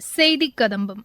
செய்திக் கதம்பம்.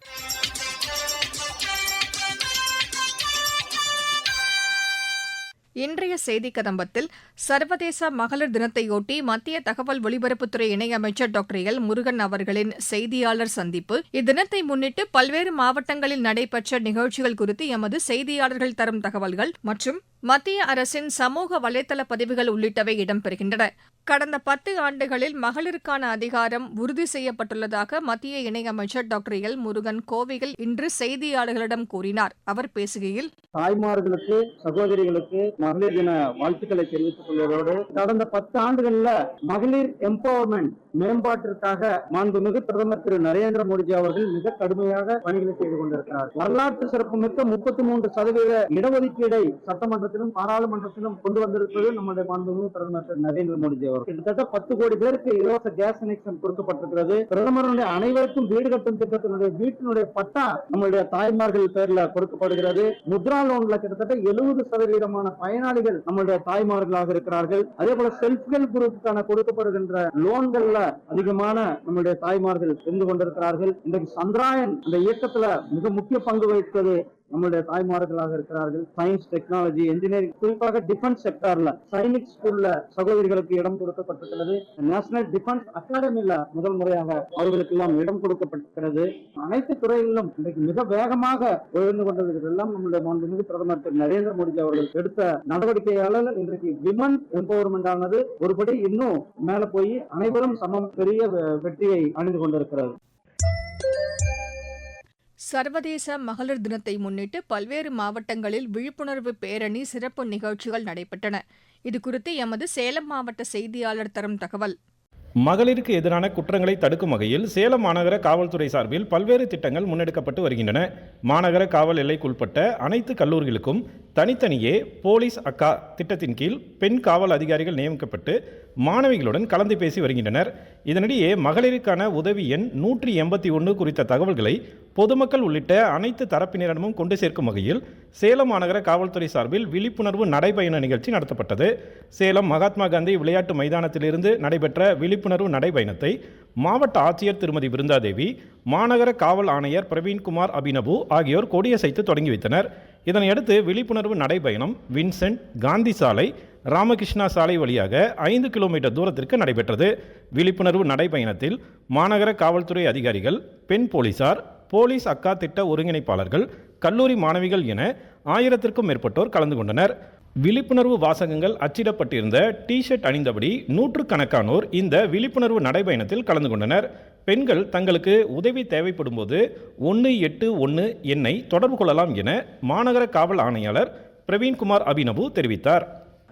இன்றைய செய்தி கதம்பத்தில் சர்வதேச மகளிர் தினத்தையொட்டி மத்திய தகவல் ஒலிபரப்புத்துறை இணையமைச்சர் டாக்டர் எல் முருகன் அவர்களின் செய்தியாளர் சந்திப்பு. இத்தினத்தை முன்னிட்டு பல்வேறு மாவட்டங்களில் நடைபெற்ற நிகழ்ச்சிகள் குறித்து எமது செய்தியாளர்கள் தரும் தகவல்கள் மற்றும் மத்திய அரசின் சமூக வலைதள பதிவுகள் உள்ளிட்டவை இடம்பெறுகின்றன. கடந்த பத்து ஆண்டுகளில் மகளிருக்கான அதிகாரம் உறுதி செய்யப்பட்டுள்ளதாக மத்திய இணையமைச்சர் டாக்டர் எல் முருகன் கோவையில் இன்று செய்தியாளர்களிடம் கூறினார். அவர் பேசுகையில் தாய்மார்களுக்கு சகோதரிகளுக்கு மகளிர் தின வாழ்த்துக்களை தெரிவித்துக் கொள்வதோடு கடந்த பத்து ஆண்டுகள்ல மகளிர் எம்பவர்மெண்ட் மேம்பாட்டிற்காக மாண்புமிகு பிரதமர் திரு நரேந்திர மோடிஜி அவர்கள் மிக கடுமையாக பணிகளை செய்து கொண்டிருக்கிறார். வரலாற்று சிறப்புமிக்க முப்பத்தி மூன்று சதவீத இடஒதுக்கீடை சட்டமன்றத்திலும் பாராளுமன்றத்திலும் கொண்டு வந்திருப்பது நம்முடைய மாண்புமிகு பிரதமர் திரு நரேந்திர மோடிஜி அவர் கிட்டத்தட்ட பத்து கோடி பேருக்கு இலவச கேஸ் கனெக்ஷன் கொடுக்கப்பட்டிருக்கிறது. பிரதமருடைய அனைவருக்கும் வீடு கட்டும் திட்டத்தினுடைய வீட்டினுடைய பட்டா நம்மளுடைய தாய்மார்கள் பேர்ல கொடுக்கப்படுகிறது. முத்ரா லோன்ல கிட்டத்தட்ட எழுபது சதவீதமான பயனாளிகள் நம்மளுடைய தாய்மார்களாக இருக்கிறார்கள். அதே போல செல்ஃப் ஹெல்ப் குரூப்புக்கான கொடுக்கப்படுகின்ற லோன்கள்ல அதிகமான நம்மளுடைய தாய்மார்கள் இருந்து கொண்டிருக்கிறார்கள். இன்றைக்கு சந்திராயன் இந்த இயக்கத்துல மிக முக்கிய பங்கு வகித்தது நம்மளுடைய தாய்மார்களாக இருக்கிறார்கள். சயின்ஸ் டெக்னாலஜி இன்ஜினியரிங் குறிப்பாக டிஃபென்ஸ் செக்டார்ல சைனிக் ஸ்கூல்ல சகோதரிகளுக்கு இடம் கொடுக்கப்பட்டிருக்கிறது. நேஷனல் டிஃபென்ஸ் அகாடமியில முதல் முறையாக அவர்களுக்கு எல்லாம் இடம் கொடுக்கப்பட்டிருக்கிறது. அனைத்து துறைகளிலும் இன்றைக்கு மிக வேகமாக உயர்ந்து கொண்டது எல்லாம் நம்முடைய மாண்புமிகு பிரதமர் திரு. நரேந்திர மோடி அவர்கள் எடுத்த நடவடிக்கையாளர் இன்றைக்கு விமன் எம்பவர்மெண்ட் ஆனது. ஒருபடி இன்னும் மேல போய் அனைவரும் சமம். பெரிய வெற்றியை அணிந்து கொண்டிருக்கிறது. சர்வதேச மகளிர் தினத்தை முன்னிட்டு பல்வேறு மாவட்டங்களில் விழிப்புணர்வு பேரணி சிறப்பு நிகழ்ச்சிகள் நடைபெற்றன. இதுகுறித்து எமது சேலம் மாவட்ட செய்தியாளர் தரும் தகவல். மகளிருக்கு எதிரான குற்றங்களை தடுக்கும் வகையில் சேலம் மாநகர காவல்துறை சார்பில் பல்வேறு திட்டங்கள் முன்னெடுக்கப்பட்டு வருகின்றன. மாநகர காவல் எல்லைக்குட்பட்ட அனைத்து கல்லூரிகளுக்கும் தனித்தனியே போலீஸ் அக்கா திட்டத்தின் கீழ் பெண் காவல் அதிகாரிகள் நியமிக்கப்பட்டு மாணவிகளுடன் கலந்து பேசி வருகின்றனர். இதனிடையே மகளிருக்கான உதவி எண் நூற்றி எண்பத்தி ஒன்று குறித்த தகவல்களை பொதுமக்கள் உள்ளிட்ட அனைத்து தரப்பினரிடமும் கொண்டு சேர்க்கும் வகையில் சேலம் மாநகர காவல்துறை சார்பில் விழிப்புணர்வு நடைபயண நிகழ்ச்சி நடத்தப்பட்டது. சேலம் மகாத்மா காந்தி விளையாட்டு மைதானத்திலிருந்து நடைபெற்ற விழிப்புணர்வு நடைபயணத்தை மாவட்ட ஆட்சியர் திருமதி பிருந்தாதேவி மாநகர காவல் ஆணையர் பிரவீன்குமார் அபினபு ஆகியோர் கொடியசைத்து தொடங்கி வைத்தனர். இதனையடுத்து விழிப்புணர்வு நடைபயணம் வின்சென்ட் காந்தி சாலை ராமகிருஷ்ணா சாலை வழியாக ஐந்து கிலோமீட்டர் தூரத்திற்கு நடைபெற்றது. விழிப்புணர்வு நடைபயணத்தில் மாநகர காவல்துறை அதிகாரிகள் பெண் போலீசார் போலீஸ் அக்கா திட்ட ஒருங்கிணைப்பாளர்கள் கல்லூரி மாணவிகள் என ஆயிரத்திற்கும் மேற்பட்டோர் கலந்து கொண்டனர். விழிப்புணர்வு வாசகங்கள் அச்சிடப்பட்டிருந்த டி ஷர்ட் அணிந்தபடி நூற்றுக்கணக்கானோர் இந்த விழிப்புணர்வு நடைபயணத்தில் கலந்து கொண்டனர். பெண்கள் தங்களுக்கு உதவி தேவைப்படும் போது ஒன்று எட்டு ஒன்று எண்ணை தொடர்பு கொள்ளலாம் என மாநகர காவல் ஆணையாளர் பிரவீன்குமார் அபினவு தெரிவித்தார்.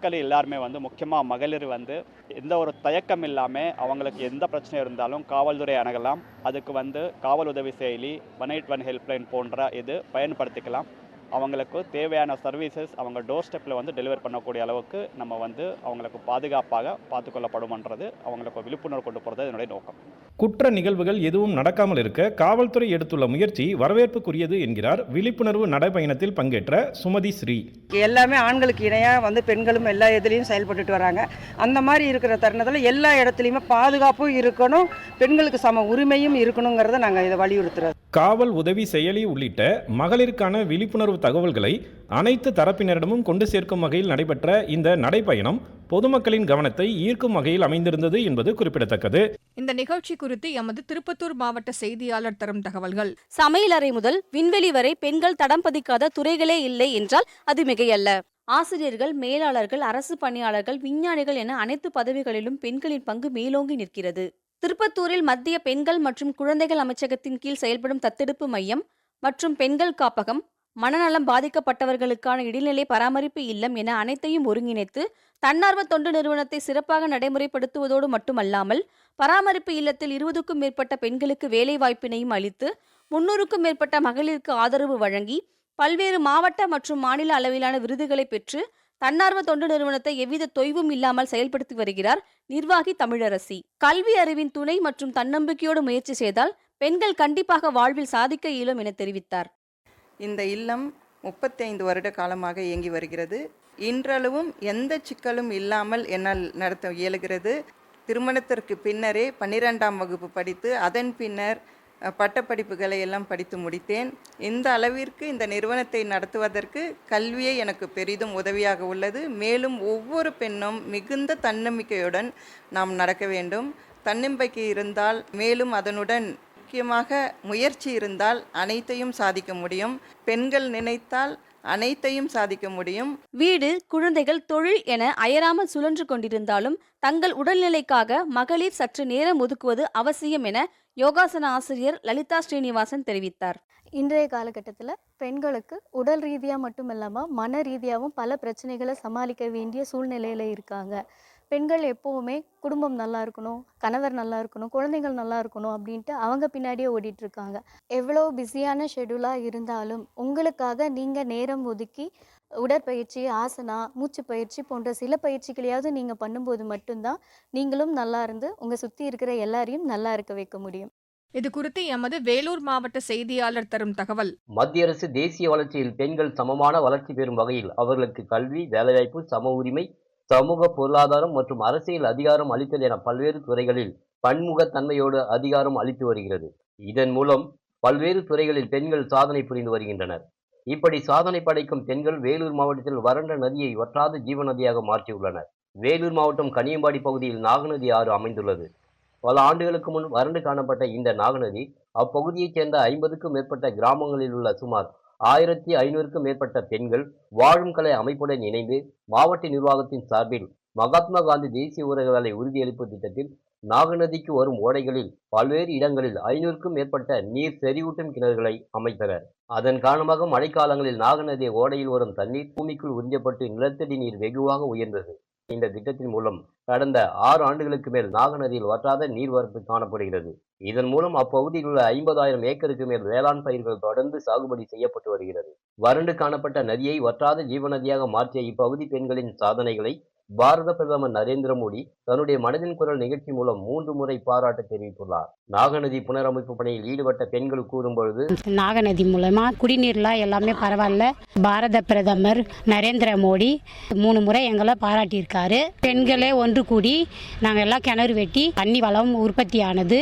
மக்கள் எல்லாருமே வந்து முக்கியமாக மகளிர் வந்து எந்த ஒரு தயக்கம் இல்லாமல் அவங்களுக்கு எந்த பிரச்சனை இருந்தாலும் காவல்துறை அணுகலாம். அதுக்கு வந்து காவல் உதவி செயலி ஒன் எயிட் ஒன் ஹெல்ப்லைன் போன்ற இது பயன்படுத்திக்கலாம். அவங்களுக்கு தேவையான சர்வீசஸ் அவங்க டோர் ஸ்டெப்பில் வந்து டெலிவர் பண்ணக்கூடிய அளவுக்கு நம்ம வந்து அவங்களுக்கு பாதுகாப்பாக பார்த்துக்கொள்ளப்படுமன்றது அவங்களுக்கு விழிப்புணர்வு கொண்டு போகிறது என்னுடைய நோக்கம். குற்ற நிகழ்வுகள் எதுவும் நடக்காமல் இருக்க காவல்துறை எடுத்துள்ள முயற்சி வரவேற்புக்குரியது என்கிறார் விழிப்புணர்வு நடைபயணத்தில் பங்கேற்ற சுமதி ஸ்ரீ. எல்லாமே ஆண்களுக்கு இணையாக வந்து பெண்களும் எல்லா இதுலேயும் செயல்பட்டுட்டு வராங்க. அந்த மாதிரி இருக்கிற தருணத்தில் எல்லா இடத்துலையுமே பாதுகாப்பும் இருக்கணும் பெண்களுக்கு சம உரிமையும் இருக்கணுங்கிறத நாங்கள் இதை வலியுறுத்துறோம். காவல் உதவி செயலி உள்ளிட்ட மகளிருக்கான விழிப்புணர்வு தகவல்களை அனைத்து தரப்பினரிடமும் கொண்டு சேர்க்கும் வகையில் நடைபெற்ற இந்த நடைபயணம் பொதுமக்களின் கவனத்தை ஈர்க்கும் வகையில் அமைந்திருந்தது என்பது குறிப்பிடத்தக்கது. இந்த நிகழ்ச்சி குறித்து எமது திருப்பத்தூர் மாவட்ட செய்தியாளர் தரும் தகவல்கள். சமையலறை முதல் விண்வெளி வரை பெண்கள் தடம் பதிக்காத துறைகளே இல்லை என்றால் அது மிகையல்ல. ஆசிரியர்கள் மேலாளர்கள் அரசு பணியாளர்கள் விஞ்ஞானிகள் என அனைத்து பதவிகளிலும் பெண்களின் பங்கு மேலோங்கி நிற்கிறது. திருப்பத்தூரில் மத்திய பெண்கள் மற்றும் குழந்தைகள் அமைச்சகத்தின் கீழ் செயல்படும் தத்தெடுப்பு மையம் மற்றும் பெண்கள் காப்பகம் மனநலம் பாதிக்கப்பட்டவர்களுக்கான இடைநிலை பராமரிப்பு இல்லம் என அனைத்தையும் ஒருங்கிணைத்து தன்னார்வ தொண்டு நிறுவனத்தை சிறப்பாக நடைமுறைப்படுத்துவதோடு மட்டுமல்லாமல் பராமரிப்பு இல்லத்தில் இருபதுக்கும் மேற்பட்ட பெண்களுக்கு வேலைவாய்ப்பினையும் அளித்து முன்னூறுக்கும் மேற்பட்ட மகளிருக்கு ஆதரவு வழங்கி பல்வேறு மாவட்ட மற்றும் மாநில அளவிலான விருதுகளை பெற்று தன்னார்வ தொண்டு நிறுவனத்தை எவ்வித தொய்வும் இல்லாமல் செயல்படுத்தி வருகிறார் நிர்வாகி தமிழரசி. கல்வி அறிவின் துணை மற்றும் தன்னம்பிக்கையோடு முயற்சி செய்தால் பெண்கள் கண்டிப்பாக வாழ்வில் சாதிக்க இயலும் என தெரிவித்தார். இந்த இல்லம் முப்பத்தைந்து வருட காலமாக இயங்கி வருகிறது. இன்றளவும் எந்த சிக்கலும் இல்லாமல் என்னால் நடத்த இயலுகிறது. திருமணத்திற்கு பின்னரே பன்னிரெண்டாம் வகுப்பு படித்து அதன் பின்னர் பட்டப்படிப்புகளை எல்லாம் படித்து முடித்தேன். இந்த அளவிற்கு இந்த நிறுவனத்தை நடத்துவதற்கு கல்வியே எனக்கு பெரிதும் உதவியாக உள்ளது. மேலும் ஒவ்வொரு பெண்ணும் மிகுந்த தன்னம்பிக்கையுடன் நாம் நடக்க வேண்டும். தன்னம்பிக்கை இருந்தால் மேலும் அதனுடன் முக்கியமாக முயற்சி இருந்தால் அனைத்தையும் சாதிக்க முடியும். பெண்கள் நினைத்தால் அனைத்தையும் சாதிக்க முடியும். வீடு குழந்தைகள் தொழில் என அயராமல் சுழன்று கொண்டிருந்தாலும் தங்கள் உடல்நிலைக்காக மகளிர் சற்று நேரம் ஒதுக்குவது அவசியம் என யோகாசன ஆசிரியர் லலிதா ஸ்ரீனிவாசன் தெரிவித்தார். இன்றைய காலகட்டத்தில் பெண்களுக்கு உடல் ரீதியாக மட்டும் இல்லாமல் மன ரீதியாகவும் பல பிரச்சனைகளை சமாளிக்க வேண்டிய சூழ்நிலையில் இருக்காங்க. பெண்கள் எப்போவுமே குடும்பம் நல்லா இருக்கணும் கணவர் நல்லா இருக்கணும் குழந்தைகள் நல்லா இருக்கணும் அப்படின்ட்டு அவங்க பின்னாடியே ஓடிட்டு இருக்காங்க எவ்வளோ பிஸியான ஷெடியூலாக இருந்தாலும் உங்களுக்காக நீங்கள் நேரம் ஒதுக்கி உடற்பயிற்சி ஆசனா மூச்சு பயிற்சி போன்ற சில பயிற்சிகளையாவது நீங்கள் பண்ணும்போது மட்டும்தான் நீங்களும் நல்லா இருந்து உங்கள் சுற்றி இருக்கிற எல்லாரையும் நல்லா இருக்க வைக்க முடியும். இது குறித்து எமது வேலூர் மாவட்ட செய்தியாளர் தரும் தகவல். மத்திய அரசு தேசிய வளர்ச்சியில் பெண்கள் சமமான வளர்ச்சி பெறும் வகையில் அவர்களுக்கு கல்வி வேலைவாய்ப்பு சம உரிமை சமூக பொருளாதாரம் மற்றும் அரசியல் அதிகாரம் அளித்தல் என பல்வேறு துறைகளில் பன்முகத்தன்மையோடு அதிகாரம் அளித்து வருகிறது. இதன் மூலம் பல்வேறு துறைகளில் பெண்கள் சாதனை புரிந்து வருகின்றனர். இப்படி சாதனை படைக்கும் பெண்கள் வேலூர் மாவட்டத்தில் வறண்ட நதியை வற்றாத ஜீவ நதியாக மாற்றியுள்ளனர். வேலூர் மாவட்டம் கனியம்பாடி பகுதியில் நாகநதி ஆறு அமைந்துள்ளது. பல ஆண்டுகளுக்கு முன் வறண்டு காணப்பட்ட இந்த நாகநதி அப்பகுதியைச் சேர்ந்த ஐம்பதுக்கும் மேற்பட்ட கிராமங்களில் உள்ள சுமார் ஆயிரத்தி ஐநூறுக்கும் மேற்பட்ட பெண்கள் வாழும் கலை அமைப்புடன் இணைந்து மாவட்ட நிர்வாகத்தின் சார்பில் மகாத்மா காந்தி தேசிய ஊரக வேலை உறுதியளிப்பு திட்டத்தில் நாகநதிக்கு வரும் ஓடைகளில் பல்வேறு இடங்களில் ஐநூறுக்கும் மேற்பட்ட நீர் செறிவூட்டும் கிணறுகளை அமைத்தனர். அதன் காரணமாக மழைக்காலங்களில் நாகநதி ஓடையில் வரும் தண்ணீர் பூமிக்குள் உறிஞ்சப்பட்டு நிலத்தடி நீர் வெகுவாக உயர்ந்தது. இந்த திட்டத்தின் மூலம் கடந்த ஆறு ஆண்டுகளுக்கு மேல் நாகநதியில் வற்றாத நீர்வரத்து காணப்படுகிறது. இதன் மூலம் அப்பகுதியில் உள்ள ஐம்பதாயிரம் ஏக்கருக்கு மேல் வேளாண் பயிர்கள் தொடர்ந்து சாகுபடி செய்யப்பட்டு வருகிறது. வறண்டு காணப்பட்ட நதியை வற்றாத ஜீவநதியாக மாற்றிய இப்பகுதி பெண்களின் சாதனைகளை பாரத பிரதமர் நரேந்திர மோடி தன்னுடைய மனதின் குரல் நிகழ்ச்சி மூலம் மூன்று முறை பாராட்டு தெரிவித்துள்ளார். நாகநதி புனரமைப்பு பணியில் ஈடுபட்ட பெண்கள் கூறும்பொழுது நாகநதி மூலமா குடிநீர்லாம் எல்லாமே பரவாயில்ல. பாரத பிரதமர் நரேந்திர மோடி மூணு முறை எங்களை பாராட்டியிருக்காரு. பெண்களே ஒன்று கூடி நாங்கள் எல்லாம் கிணறு வெட்டி தண்ணி வளம் உற்பத்தி ஆனது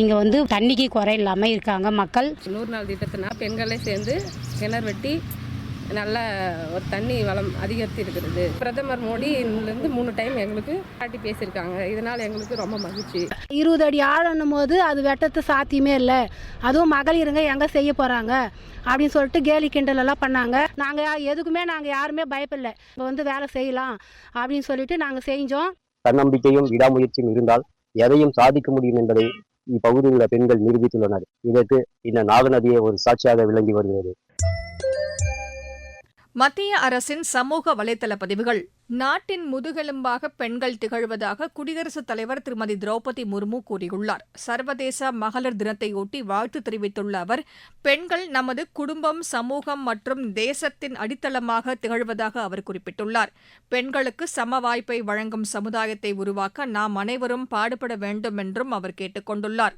இங்கே வந்து தண்ணிக்கு குறை இல்லாமல் இருக்காங்க மக்கள். நூறு நாள் திட்டத்தினா பெண்களே சேர்ந்து கிணறு வெட்டி நல்ல ஒரு தண்ணி வளம் அதிகரித்து இருக்கிறது பிரதமர் மோடி மூணு டைம் எங்களுக்கு பாட்டி பேசியிருக்காங்க. இதனால் எங்களுக்கு ரொம்ப மகிழ்ச்சி. இருபது அடி ஆழன்னும் போது அது வெட்டத்து சாத்தியமே இல்லை. அதுவும் மகளிருங்க எங்கே செய்ய போகிறாங்க அப்படின்னு சொல்லிட்டு கேலி கிண்டல் எல்லாம் பண்ணாங்க. நாங்கள் எதுக்குமே நாங்கள் யாருமே பயப்படல. இப்போ வந்து வேலை செய்யலாம் அப்படின்னு சொல்லிட்டு நாங்கள் செஞ்சோம். தன்னம்பிக்கையும் விடாமுயற்சியும் இருந்தால் எதையும் சாதிக்க முடியும் என்பதை இப்பகுதியில் உள்ள பெண்கள் நிரூபித்துள்ளனர். இதற்கு இந்த நாகநதியை ஒரு சாட்சியாக விளங்கி வருகிறது. மத்திய அரசின் சமூக வலைதள பதிவுகள். நாட்டின் முதுகெலும்பாக பெண்கள் திகழ்வதாக குடியரசுத் தலைவர் திருமதி திரௌபதி முர்மு கூறியுள்ளார். சர்வதேச மகளிர் தினத்தையொட்டி வாழ்த்து தெரிவித்துள்ள அவர் பெண்கள் நமது குடும்பம் சமூகம் மற்றும் தேசத்தின் அடித்தளமாக திகழ்வதாக அவர் குறிப்பிட்டுள்ளார். பெண்களுக்கு சம வாய்ப்பை வழங்கும் சமுதாயத்தை உருவாக்க நாம் அனைவரும் பாடுபட வேண்டும் என்றும் அவர் கேட்டுக் கொண்டுள்ளாா்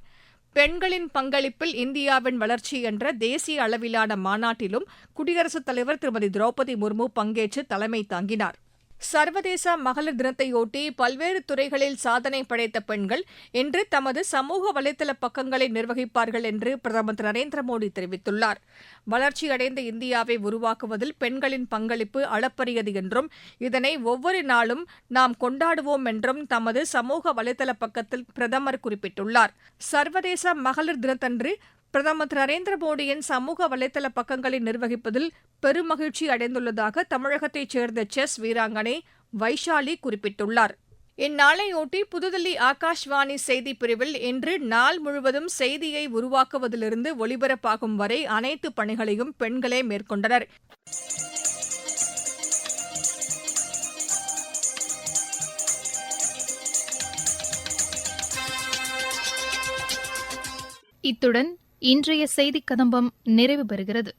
பெண்களின் பங்களிப்பில் இந்தியாவின் வளர்ச்சி என்ற தேசிய அளவிலான மாநாட்டிலும் குடியரசுத் தலைவர் திருமதி திரௌபதி முர்மு பங்கேற்று தலைமை தாங்கினார். சர்வதேச மகளிர் தினத்தையொட்டி பல்வேறு துறைகளில் சாதனை படைத்த பெண்கள் இன்று தமது சமூக வலைதள பக்கங்களை நிர்வகிப்பார்கள் என்று பிரதமர் திரு நரேந்திர மோடி தெரிவித்துள்ளார். வளர்ச்சியடைந்த இந்தியாவை உருவாக்குவதில் பெண்களின் பங்களிப்பு அளப்பரியது என்றும் இதனை ஒவ்வொரு நாளும் நாம் கொண்டாடுவோம் என்றும் தமது சமூக வலைதள பக்கத்தில் பிரதமர் குறிப்பிட்டுள்ளார். சர்வதேச மகளிர் தினத்தன்று பிரதமர் திரு நரேந்திர மோடியின் சமூக வலைதள பக்கங்களை நிர்வகிப்பதில் பெருமகிழ்ச்சி அடைந்துள்ளதாக தமிழகத்தைச் சேர்ந்த செஸ் வீராங்கனை வைஷாலி குறிப்பிட்டுள்ளார். இந்நாளையொட்டி புதுதில்லி ஆகாஷ்வாணி செய்திப் பிரிவில் இன்று நாள் முழுவதும் செய்தியை உருவாக்குவதிலிருந்து ஒலிபரப்பாகும் வரை அனைத்து பணிகளையும் பெண்களே மேற்கொண்டனர். இத்துடன் இன்றைய செய்திக் கதம்பம் நிறைவு பெறுகிறது.